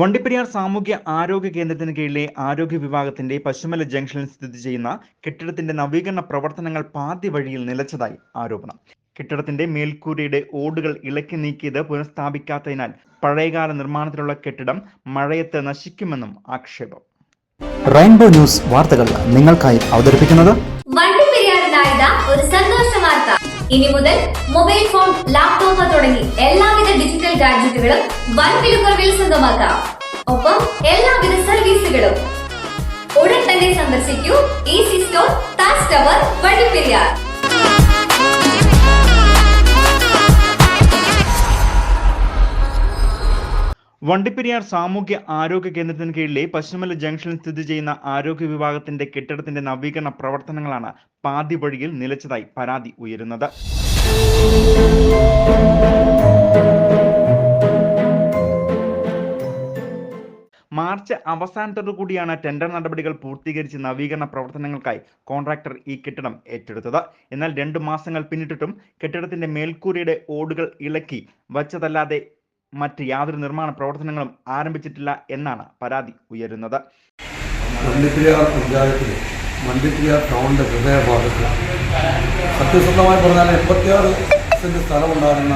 വണ്ടിപ്പെരിയാർ സാമൂഹ്യ ആരോഗ്യ കേന്ദ്രത്തിന് കീഴിലെ ആരോഗ്യ വിഭാഗത്തിന്റെ പശുമല ജംഗ്ഷനിൽ സ്ഥിതി ചെയ്യുന്ന കെട്ടിടത്തിന്റെ നവീകരണ പ്രവർത്തനങ്ങൾ പാതി വഴിയിൽ നിലച്ചതായി ആരോപണം. കെട്ടിടത്തിന്റെ മേൽക്കൂരയുടെ ഓടുകൾ ഇളക്കി നീക്കിയത് പുനഃസ്ഥാപിക്കാത്തതിനാൽ പഴയകാല നിർമ്മാണത്തിലുള്ള കെട്ടിടം മഴയത്ത് നശിക്കുമെന്നും ആക്ഷേപം. റെയിൻബോ ന്യൂസ് വാർത്തകൾ നിങ്ങൾക്കായി അവതരിപ്പിക്കുന്നത് ഒരു സന്തോഷ ഇനി മുതൽ മൊബൈൽ ഫോൺ ലാപ്ടോപ്പ് തുടങ്ങി എല്ലാവിധ ഡിജിറ്റൽ ഗാഡ്ജറ്റുകളും വൻ വിലക്കുറവിൽ സ്വന്തമാക്കാം ഒപ്പം എല്ലാവിധ സർവീസുകളും ഉടൻ തന്നെ സന്ദർശിക്കൂ ഈ സ്റ്റോർ താസ് ടവർ വണ്ടിപ്പെരിയാർ വണ്ടിപ്പെരിയാർ സാമൂഹ്യ ആരോഗ്യ കേന്ദ്രത്തിന് കീഴിലെ പശ്ചിമല ജംഗ്ഷനിൽ സ്ഥിതി ചെയ്യുന്ന ആരോഗ്യ വിഭാഗത്തിന്റെ കെട്ടിടത്തിന്റെ നവീകരണ പ്രവർത്തനങ്ങളാണ് പാതി വഴിയിൽ നിലച്ചതായി പരാതി ഉയരുന്നത്. മാർച്ച് അവസാനത്തോടു കൂടിയാണ് ടെൻഡർ നടപടികൾ പൂർത്തീകരിച്ച് നവീകരണ പ്രവർത്തനങ്ങൾക്കായി കോൺട്രാക്ടർ ഈ കെട്ടിടം ഏറ്റെടുത്തത്. എന്നാൽ രണ്ടു മാസങ്ങൾ പിന്നിട്ടിട്ടും കെട്ടിടത്തിന്റെ മേൽക്കൂരയുടെ ഓടുകൾ ഇളക്കി വച്ചതല്ലാതെ മറ്റ് യാതൊരു നിർമ്മാണ പ്രവർത്തനങ്ങളും ആരംഭിച്ചിട്ടില്ല എന്നാണ് പരാതി ഉയരുന്നത്. വണ്ടിപ്പെരിയാർ പഞ്ചായത്തിൽ വണ്ടിപ്പെരിയാർ ടൗണിന്റെ ഹൃദയഭാഗത്ത് സത്യസന്ധമായി പറഞ്ഞാൽ എൺപത്തിയാറ് സെന്റ് സ്ഥലമുണ്ടായിരുന്ന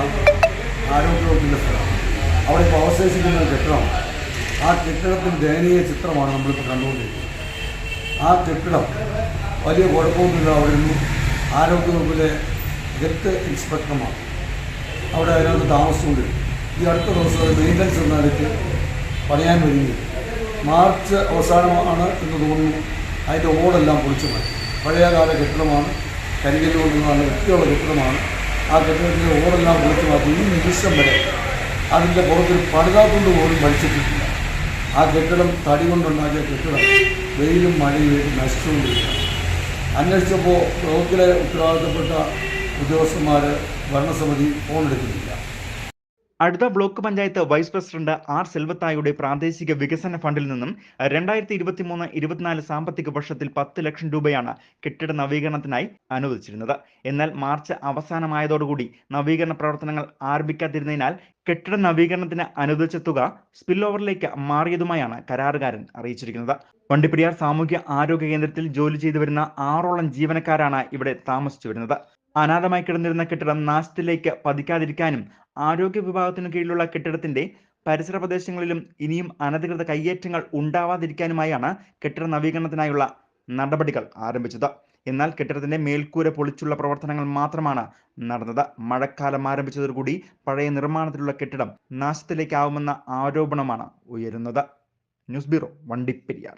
ആരോഗ്യവകുപ്പിന്റെ സ്ഥലം. അവിടെ ഇപ്പോൾ അവശേഷിക്കുന്ന കെട്ടിടം. ആ കെട്ടിടത്തിന്റെ ദയനീയ ചിത്രമാണ് നമ്മളിപ്പോൾ കണ്ടുകൊണ്ടിരിക്കുന്നത്. ആ കെട്ടിടം വലിയ കുഴപ്പമൊന്നുമില്ല. അവിടെ നിന്നും ആരോഗ്യവകുപ്പിലെ ഹെൽത്ത് ഇൻസ്പെക്ടർമാർ. അവിടെ അതിനകത്ത് താമസിച്ചുകൊണ്ടിരിക്കും ഈ അടുത്ത ദിവസം ഒരു മെയിന്റനൻസ് എന്ന നിലയ്ക്ക് പണിയാൻ വരികയും മാർച്ച് അവസാനമാണ് എന്ന് തോന്നുന്നു അതിന്റെ ഓടെല്ലാം പൊളിച്ചു മാറ്റി. പഴയകാല കെട്ടിടമാണ് കരികല്ല് കൊണ്ട് നല്ല വൃത്തിയുള്ള കെട്ടിടമാണ്. ആ കെട്ടിടത്തിന്റെ ഓടെല്ലാം പൊളിച്ചു മാറ്റി ഈ നിമിഷം വരെ അതിന്റെ പുറത്തൊരു പടുതാക്കൊണ്ട് പോലും പഠിച്ചിട്ടില്ല ആ കെട്ടിടം തടി കൊണ്ടുണ്ടാക്കിയ കെട്ടിടം. വെയിലും മഴയും നശിച്ചുകൊണ്ടിരിക്കുകയാണ് അന്വേഷിച്ചപ്പോൾ ബ്ലോക്കിലെ ഉത്തരവാദിത്തപ്പെട്ട ഉദ്യോഗസ്ഥന്മാർ ഭരണസമിതി ഫോൺ എടുക്കുന്നില്ല അടുത്ത block panchayat vice president R സെൽവത്തായുടെ പ്രാദേശിക വികസന ഫണ്ടിൽ നിന്നും രണ്ടായിരത്തി ഇരുപത്തിമൂന്ന് ഇരുപത്തിനാല് സാമ്പത്തിക വർഷത്തിൽ പത്ത് ലക്ഷം രൂപയാണ് കെട്ടിട നവീകരണത്തിനായി അനുവദിച്ചിരുന്നത്. എന്നാൽ മാർച്ച് അവസാനമായതോടുകൂടി നവീകരണ പ്രവർത്തനങ്ങൾ ആരംഭിക്കാതിരുന്നതിനാൽ കെട്ടിട നവീകരണത്തിന് അനുവദിച്ച തുക സ്പിൽ ഓവറിലേക്ക് മാറിയതുമായാണ് കരാറുകാരൻ അറിയിച്ചിരിക്കുന്നത്. വണ്ടിപ്പെരിയാർ സാമൂഹ്യ ആരോഗ്യ കേന്ദ്രത്തിൽ ജോലി ചെയ്തു വരുന്ന ആറോളം ജീവനക്കാരാണ് ഇവിടെ താമസിച്ചു വരുന്നത്. അനാഥമായി കിടന്നിരുന്ന കെട്ടിടം നാശത്തിലേക്ക് പതിക്കാതിരിക്കാനും ആരോഗ്യ വിഭാഗത്തിനു കീഴിലുള്ള കെട്ടിടത്തിന്റെ പരിസര പ്രദേശങ്ങളിലും ഇനിയും അനധികൃത കയ്യേറ്റങ്ങൾ ഉണ്ടാവാതിരിക്കാനുമായാണ് കെട്ടിട നവീകരണത്തിനായുള്ള നടപടികൾ ആരംഭിച്ചത്. എന്നാൽ കെട്ടിടത്തിന്റെ മേൽക്കൂര പൊളിച്ചുള്ള പ്രവർത്തനങ്ങൾ മാത്രമാണ് നടന്നത്. മഴക്കാലം ആരംഭിച്ചതോടുകൂടി പഴയ നിർമ്മാണത്തിലുള്ള കെട്ടിടം നാശത്തിലേക്കാവുമെന്ന ആരോപണമാണ് ഉയരുന്നത്. News bureau Vandiperiyar.